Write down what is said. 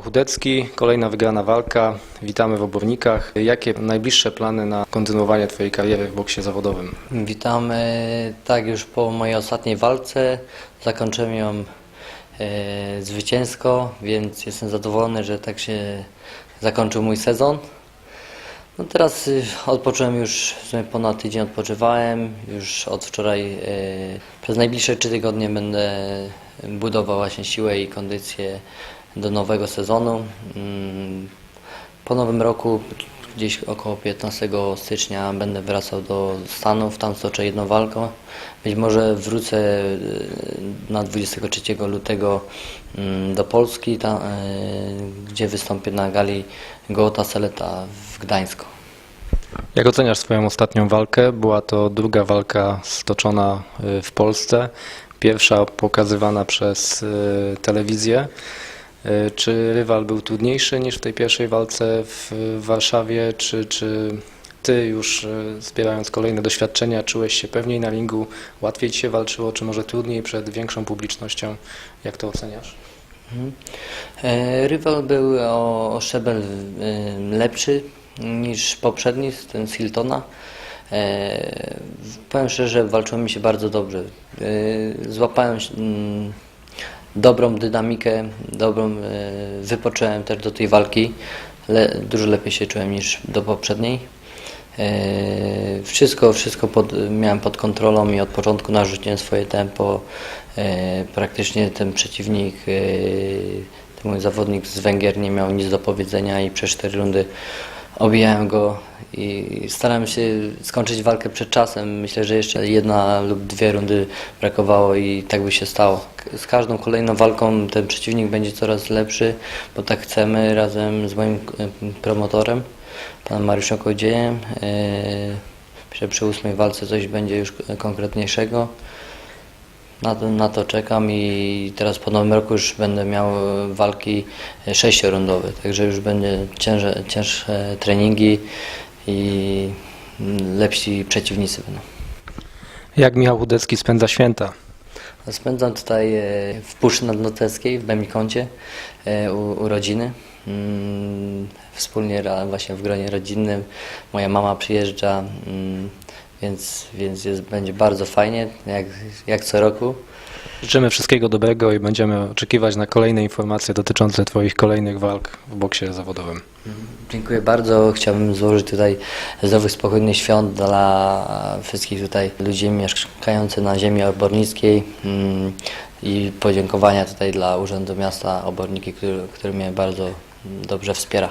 Michał Chudecki, kolejna wygrana walka. Witamy w Obornikach. Jakie najbliższe plany na kontynuowanie Twojej kariery w boksie zawodowym? Witam. e, Tak, już po mojej ostatniej walce zakończyłem ją e, zwycięsko, więc jestem zadowolony, że tak się zakończył mój sezon. No teraz y, odpocząłem już, ponad tydzień odpoczywałem. Już od wczoraj e, przez najbliższe trzy tygodnie będę budował właśnie siłę i kondycję do nowego sezonu. Mm, Po nowym roku, gdzieś około 15 stycznia, będę wracał do Stanów, tam stoczę jedną walkę. Być może wrócę e, na 23 lutego mm, do Polski, tam, e, gdzie wystąpię na gali Gołota Seleta w Gdańsku. Jak oceniasz swoją ostatnią walkę? Była to druga walka stoczona y, w Polsce, pierwsza pokazywana przez y, telewizję. Y, Czy rywal był trudniejszy niż w tej pierwszej walce w Warszawie, czy, czy Ty już y, zbierając kolejne doświadczenia czułeś się pewniej na ringu, łatwiej Ci się walczyło, czy może trudniej przed większą publicznością? Jak to oceniasz? Mhm. E, Rywal był o, szczebel e, lepszy niż poprzedni, ten z Hiltona. E, powiem szczerze, walczyło mi się bardzo dobrze. E, złapałem mm, dobrą dynamikę, dobrą, e, wypocząłem też do tej walki. Le, dużo lepiej się czułem niż do poprzedniej. E, Wszystko, wszystko pod, miałem pod kontrolą i od początku narzuciłem swoje tempo. E, Praktycznie ten przeciwnik, ten mój zawodnik z Węgier nie miał nic do powiedzenia i przez cztery rundy obijałem go i starałem się skończyć walkę przed czasem. Myślę, że jeszcze jedna lub dwie rundy brakowało i tak by się stało. Z każdą kolejną walką ten przeciwnik będzie coraz lepszy, bo tak chcemy razem z moim e, promotorem, panem Mariuszem Kołodziejem. E, Myślę, że przy ósmej walce coś będzie już konkretniejszego. Na to, na to czekam i teraz po nowym roku już będę miał e, walki e, sześciorundowe, także już będzie cięższe, cięższe treningi i mm, lepsi przeciwnicy będą. Jak Michał Chudecki spędza święta? Spędzam tutaj e, w Puszczy Nadnoteckiej, w Bemikoncie, u, u rodziny. Mm, Wspólnie właśnie w gronie rodzinnym. Moja mama przyjeżdża, mm, więc, więc jest, będzie bardzo fajnie, jak, jak co roku. Życzymy wszystkiego dobrego i będziemy oczekiwać na kolejne informacje dotyczące Twoich kolejnych walk w boksie zawodowym. Dziękuję bardzo. Chciałbym złożyć tutaj zdrowych, spokojnych świąt dla wszystkich tutaj ludzi mieszkających na ziemi obornickiej mm, i podziękowania tutaj dla Urzędu Miasta Oborniki, który, który mnie bardzo dobrze wspiera.